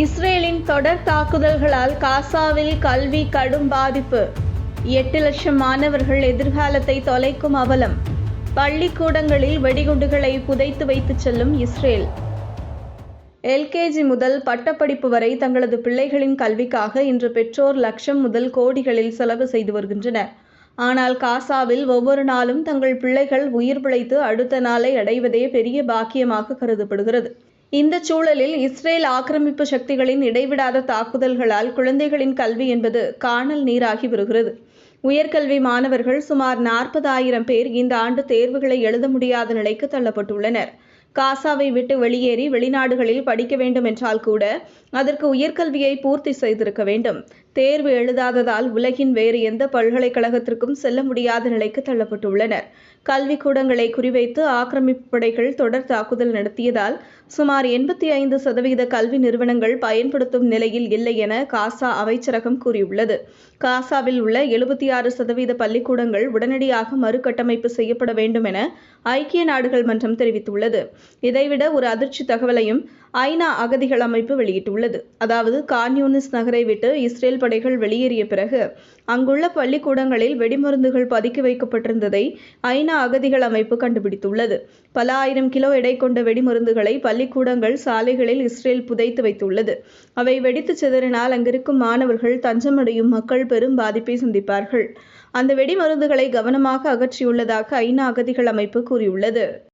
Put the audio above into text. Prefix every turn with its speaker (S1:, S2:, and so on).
S1: இஸ்ரேலின் தொடர் தாக்குதல்களால் காசாவில் கல்வி கடும் பாதிப்பு. எட்டு லட்சம் மாணவர்கள் எதிர்காலத்தை தொலைக்கும் அவலம். பள்ளிக்கூடங்களில் வெடிகுண்டுகளை புதைத்து வைத்துச் செல்லும் இஸ்ரேல். எல்கேஜி முதல் பட்டப்படிப்பு வரை தங்களது பிள்ளைகளின் கல்விக்காக இன்று பெற்றோர் லட்சம் முதல் கோடிகளில் செலவு செய்து வருகின்றனர் ஆனால் காசாவில் ஒவ்வொரு நாளும் தங்கள் பிள்ளைகள் உயிர் பிழைத்து அடுத்த நாளை அடைவதே பெரிய பாக்கியமாக கருதப்படுகிறது. இந்த சூழலில் இஸ்ரேல் ஆக்கிரமிப்பு சக்திகளின் இடைவிடாத தாக்குதல்களால் குழந்தைகளின் கல்வி என்பது காணல் நீராகி வருகிறது. உயர்கல்வி மாணவர்கள் சுமார் நாற்பதாயிரம் பேர் இந்த ஆண்டு தேர்வுகளை எழுத முடியாத நிலைக்கு தள்ளப்பட்டுள்ளனர். காசாவை விட்டு வெளியேறி வெளிநாடுகளில் படிக்க வேண்டும் என்றால் கூட அதற்கு உயர்கல்வியை பூர்த்தி செய்திருக்க வேண்டும். தேர்வு எழுதாததால் உலகின் வேறு எந்த பல்கலைக்கழகத்திற்கும் செல்ல முடியாத நிலைக்கு தள்ளப்பட்டுள்ளனர். கல்விக்கூடங்களை குறிவைத்து ஆக்கிரமிப்பு படைகள் தொடர் தாக்குதல் நடத்தியதால் சுமார் எண்பத்தி ஐந்து சதவீத கல்வி நிறுவனங்கள் பயன்படுத்தும் நிலையில் இல்லை என காசா அமைச்சரகம் கூறியுள்ளது. காசாவில் உள்ள எழுபத்தி ஆறு சதவீத பள்ளிக்கூடங்கள் உடனடியாக மறுகட்டமைப்பு செய்யப்பட வேண்டும் என ஐக்கிய நாடுகள் மன்றம் தெரிவித்துள்ளது. இதைவிட ஒரு அதிர்ச்சி தகவலையும் ஐநா அகதிகள் அமைப்பு வெளியிட்டுள்ளது. அதாவது கான்யூனிஸ் நகரை விட்டு இஸ்ரேல் படைகள் வெளியேறிய பிறகு அங்குள்ள பள்ளிக்கூடங்களில் வெடிமருந்துகள் பதுக்கி வைக்கப்பட்டிருந்ததை ஐநா அகதிகள் அமைப்பு கண்டுபிடித்துள்ளது. பல ஆயிரம் கிலோ எடை கொண்ட வெடிமருந்துகளை பள்ளிக்கூடங்கள் சாலைகளில் இஸ்ரேல் புதைத்து வைத்துள்ளது. அவை வெடித்து சிதறினால் அங்கிருக்கும் மாணவர்கள் தஞ்சமடையும் மக்கள் பெரும் பாதிப்பை சந்திப்பார்கள். அந்த வெடிமருந்துகளை கவனமாக அகற்றியுள்ளதாக ஐநா அகதிகள் அமைப்பு கூறியுள்ளது.